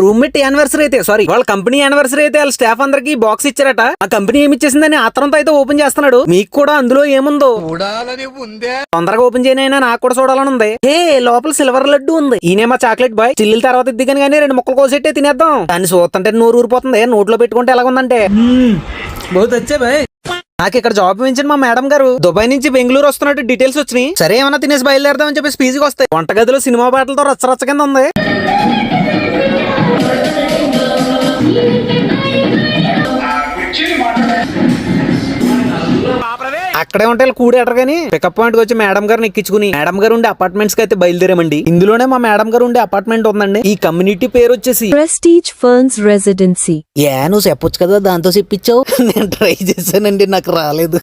Roommate anniversary అయితే sorry వాళ్ళ company anniversary అయితే వాళ్ళ స్టాఫ్ అందరికి బాక్స్ ఇచ్చారట. ఆ కంపెనీ ఏమి ఇచ్చేసిందని ఆత్రంతో అయితే ఓపెన్ చేస్తున్నాడు. మీకు కూడా అందులో ఏముందో? చూడాలని ఉందే. తొందరగా ఓపెన్ చేయనైనా నాకు కూడా చూడాలని ఉంది. ఏ లోపల సిల్వర్ లడ్డు ఉంది. ఈయనేమో చాక్లెట్ బాయ్ చిల్లుల తర్వాత ఇద్దిగాని కానీ రెండు ముక్కలు కోసెట్టే తినేద్దాం. దాన్ని చూస్తుంటే నోరు ఊరిపోతుంది. నోట్లో పెట్టుకుంటే ఎలాగుందంటే? బహుత్ అచ్చే భాయ్ నాకు ఇక్కడ జాబ్ ఇచ్చిన మా మేడం గారు. దుబాయ్ నుంచి బెంగళూరు వస్తున్నట్టు డీటెయిల్స్ వచ్చినాయి. సరే ఏమన్నా తినేసి బయలుదేరదామని చెప్పేసి పీజీకి వస్తాయి. వంటగదిలో సినిమా పాటలతో రచ్చరచ్చ కింద ఉంది. అక్కడే ఉంటే కూడేటరు కానీ పికప్ పాయింట్ వచ్చి మేడం గారిని ఎక్కించుకుని మేడం గారు ఉండే అపార్ట్మెంట్స్కి అయితే బయలుదేరామండి. ఇందులోనే మా మేడం గారు ఉండే అపార్ట్మెంట్ ఉందండి. ఈ కమ్యూనిటీ పేరు వచ్చేసి Prestige Ferns Residency. ఏ నువ్వు చెప్పొచ్చు కదా దాంతో చెప్పించావు? నేను ట్రై చేశానండి నాకు రాలేదు.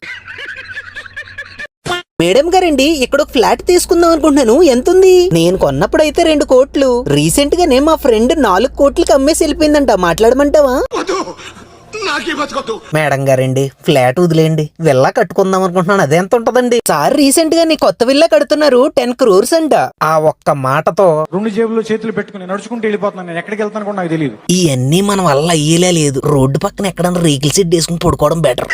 మేడం గారండి ఇక్కడ ఒక ఫ్లాట్ తీసుకుందాం అనుకుంటున్నాను. ఎంత ఉంది నేను కొన్నప్పుడు అయితే రెండు కోట్లు. రీసెంట్ గానే మా ఫ్రెండ్ నాలుగు కోట్లకి అమ్మేసి వెళ్ళిపోయిందంట. మాట్లాడమంటావా? మేడం గారండి ఫ్లాట్ వదిలేయండి. విల్లా కట్టుకుందాం అనుకుంటున్నాను. అదే ఎంత ఉంటదండి? సార్ రీసెంట్గా నీ కొత్త విల్లా కడుతున్నారు. టెన్ క్రోర్స్ అంట. ఆ ఒక్క మాటతో రెండు జేబుల్లో చేతులు పెట్టుకుని నడుచుకుంటూ వెళ్ళిపోతున్నాను. నేను ఎక్కడికి వెళ్తాను కూడా నాకు తెలియదు ఇవన్నీ మన వల్ల అయ్యేలే లేదు. రోడ్డు పక్కన ఎక్కడన్నా రీకిల్ సెట్ వేసుకుని పడుకోవడం బెటర్.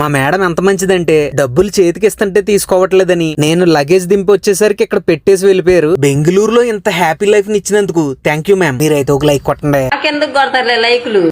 మా మేడం ఎంత మంచిదంటే డబ్బులు చేతికి ఇస్తుంటే తీసుకోవట్లేదని. నేను లగేజ్ దింపి వచ్చేసరికి ఇక్కడ పెట్టేసి వెళ్ళిపోయారు. బెంగళూరులో ఇంత హ్యాపీ లైఫ్ని ఇచ్చినందుకు థ్యాంక్ యూ మ్యామ్. మీరైతే ఒక లైక్ కొట్టండి. లైకులు?